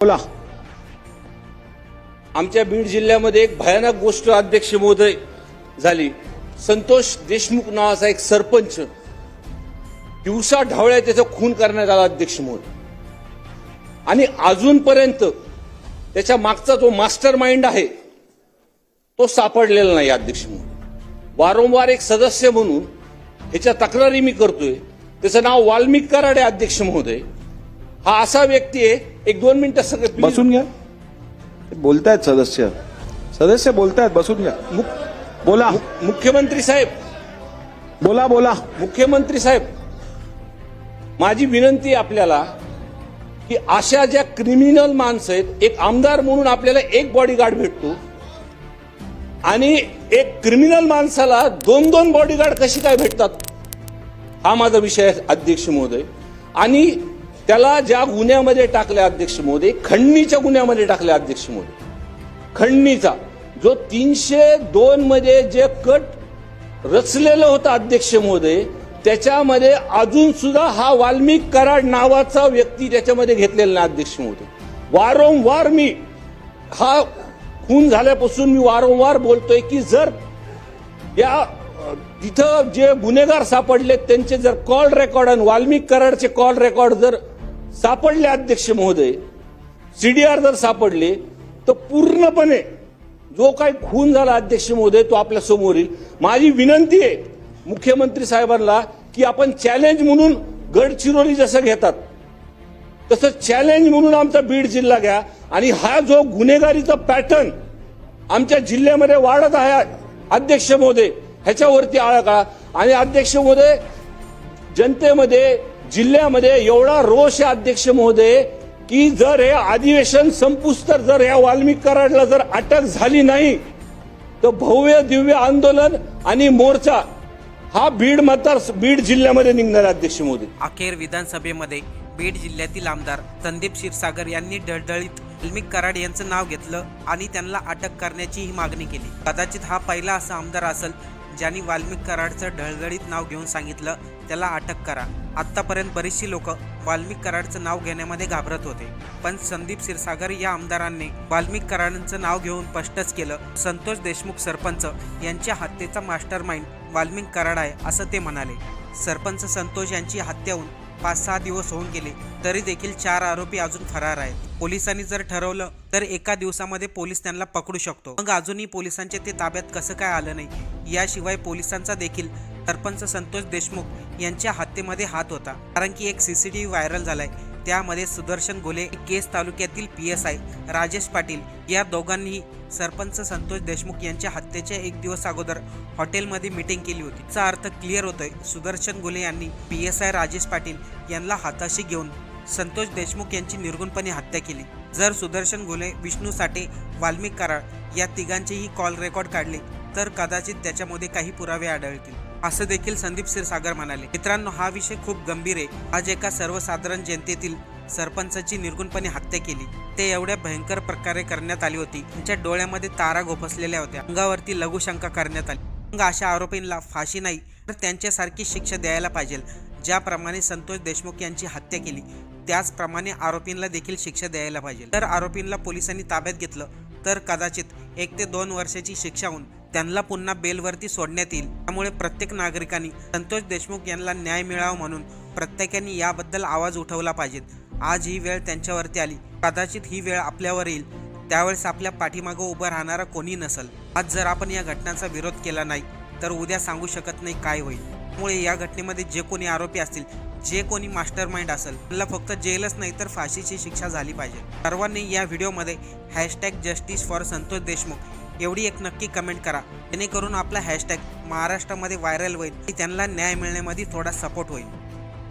बोला. आमच्या बीड जिल्ह्यामध्ये एक भयानक गोष्ट अध्यक्ष महोदय झाली. संतोष देशमुख नावाचा एक सरपंच दिवसा ढवळ्या त्याचा खून करण्यात आला अध्यक्ष महोदय. आणि अजूनपर्यंत त्याच्या मागचा जो मास्टर माइंड आहे तो सापडलेला नाही अध्यक्ष म्हणून वारंवार एक सदस्य म्हणून ह्याच्या तक्रारी मी करतोय. त्याचं नाव वाल्मिक कराडे अध्यक्ष महोदय. हा असा व्यक्ती आहे. एक दोन मिनिटं सगळे. बसून घ्या. बोलतायत सदस्य. सदस्य बोलतायत बसून घ्या. मुख- बोला. मुख्यमंत्री साहेब. बोला बोला. मुख्यमंत्री साहेब माझी विनंती आपल्याला की अशा ज्या क्रिमिनल माणसं आहेत एक आमदार म्हणून आपल्याला एक बॉडीगार्ड भेटतो. आणि एक क्रिमिनल माणसाला दोन दोन बॉडीगार्ड कशी काय भेटतात? हा माझा विषय आहे अध्यक्ष महोदय. आणि त्याला ज्या गुन्ह्यामध्ये टाकल्या अध्यक्ष मोदी खंडणीच्या गुन्ह्यामध्ये टाकल्या अध्यक्ष मोदी. खंडणीचा जो तीनशे दोन मध्ये जे कट रचलेलं होतं अध्यक्ष मोदी त्याच्यामध्ये अजून सुद्धा हा वाल्मिक कराड नावाचा व्यक्ती त्याच्यामध्ये घेतलेला नाही अध्यक्ष महोदय वारंवार मी हा खून झाल्यापासून मी वारंवार बोलतोय की जर या तिथं जे गुन्हेगार सापडले त्यांचे जर कॉल रेकॉर्ड आणि वाल्मिक कराडचे कॉल रेकॉर्ड जर सापडले अध्यक्ष महोदय. सीडीआर जर सापडले तर पूर्णपणे जो काही खून झाला अध्यक्ष महोदय तो आपल्यासमोर येईल. माझी विनंती आहे मुख्यमंत्री साहेबांना की आपण चॅलेंज म्हणून गडचिरोली जसं घेतात तसं चॅलेंज म्हणून आमचा बीड जिल्हा घ्या. आणि हा जो गुन्हेगारीचा पॅटर्न आमच्या जिल्ह्यामध्ये वाढत आहे अध्यक्ष महोदय ह्याच्यावरती आळा काढा. आणि अध्यक्ष महोदय जनतेमध्ये जिल्ह्यामध्ये एवढा रोष आहे अध्यक्ष महोदय की जर हे अधिवेशन संपूस तर जर या वाल्मिक कराडला जर अटक झाली नाही तर भव्य दिव्य आंदोलन आणि मोर्चा हा बीड मतदार बीड जिल्ह्यामध्ये निघणार अध्यक्ष मोदी अखेर विधानसभेमध्ये बीड जिल्ह्यातील आमदार संदीप क्षीरसागर यांनी ढळढळीत वाल्मिक कराड यांचं नाव घेतलं आणि त्यांना अटक करण्याची ही मागणी केली. कदाचित हा पहिला असा आमदार असेल ज्यांनी वाल्मिक कराडचं ढळढळीत नाव घेऊन सांगितलं त्याला अटक करा. आत्तापर्यंत बरीचशी लोक वाल्मिक कराडचं नाव घेण्यामध्ये घाबरत होते. पण संदीप क्षीरसागर या आमदारांनी वाल्मिक कराडांचं नाव घेऊन स्पष्टच केलं. संतोष देशमुख सरपंच यांच्या हत्येचा मास्टर माइंड वाल्मिक कराड आहे असं ते म्हणाले. सरपंच संतोष यांची हत्या होऊन पाच सहा दिवस होऊन गेले तरी देखील चार आरोपी अजून फरार आहेत. पोलिसांनी जर ठरवलं तर एका दिवसामध्ये पोलीस त्यांना पकडू शकतो. मग अजूनही पोलिसांचे ते ताब्यात कसं काय आलं नाही? याशिवाय पोलिसांचा देखील सरपंच संतोष देशमुख यांच्या हत्येमध्ये हात होता. कारण की एक C C T V viral झालाय. त्यामध्ये सुदर्शन गोले केस तालुक्यातील P S I Rajesh Patil या दोघांनीही सरपंच संतोष देशमुख यांच्या हत्येच्या एक दिवस अगोदर हॉटेलमध्ये मीटिंग केली होती. याचा अर्थ क्लिअर होतोय सुदर्शन गोले यांनी P S I Rajesh Patil यांना हाताशी घेऊन संतोष देशमुख यांची निर्गुणपणे हत्या केली. जर सुदर्शन गोले विष्णू साठे वाल्मिक कराळ या तिघांचेही कॉल रेकॉर्ड काढले तर कदाचित त्याच्यामध्ये काही पुरावे आढळतील. असं देखील संदीप क्षीरसागर म्हणाले. मित्रांनो हा विषय खूप गंभीर आहे. आज एका सर्वसाधारण जनतेतील सरपंचाची निर्गुणपणे हत्या केली. ते एवढ्या भयंकर प्रकारे करण्यात आली होती. त्यांच्या डोळ्यामध्ये तारा गोपसलेल्या होत्या. अंगावरती लघुशंका करण्यात आली. मग अशा आरोपींना फाशी नाही तर त्यांच्यासारखी शिक्षा द्यायला पाहिजे. ज्याप्रमाणे संतोष देशमुख यांची हत्या केली त्याचप्रमाणे आरोपींना देखील शिक्षा द्यायला पाहिजे. तर आरोपींना पोलिसांनी ताब्यात घेतलं. तर कदाचित एक ते दोन वर्षाची शिक्षा होऊन त्यांना पुन्हा बेलवरती सोडण्यात येईल. त्यामुळे प्रत्येक नागरिकांनी संतोष देशमुख यांना न्याय मिळावा म्हणून प्रत्येकाने याबद्दल आवाज उठवला पाहिजेत आज ही वेळ त्यांच्यावरती आली. कदाचित ही वेळ आपल्यावर येईल. त्यावेळेस आपल्या पाठीमागं उभं राहणारा कोणी नसल. आज जर आपण या घटनांचा विरोध केला नाही तर उद्या सांगू शकत नाही काय होईल. त्यामुळे या घटनेमध्ये जे कोणी आरोपी असतील जे कोणी मास्टर माइंड असेल त्यांना फक्त जेलच नाही तर फाशीची शिक्षा झाली पाहिजे. सर्वांनी या व्हिडिओमध्ये hashtag justice for Santosh Deshmukh एवढी एक नक्की कमेंट करा. जेणेकरून आपला हॅशटॅग महाराष्ट्रामध्ये व्हायरल होईल आणि त्यांना न्याय मिळण्यामध्ये थोडा सपोर्ट होईल.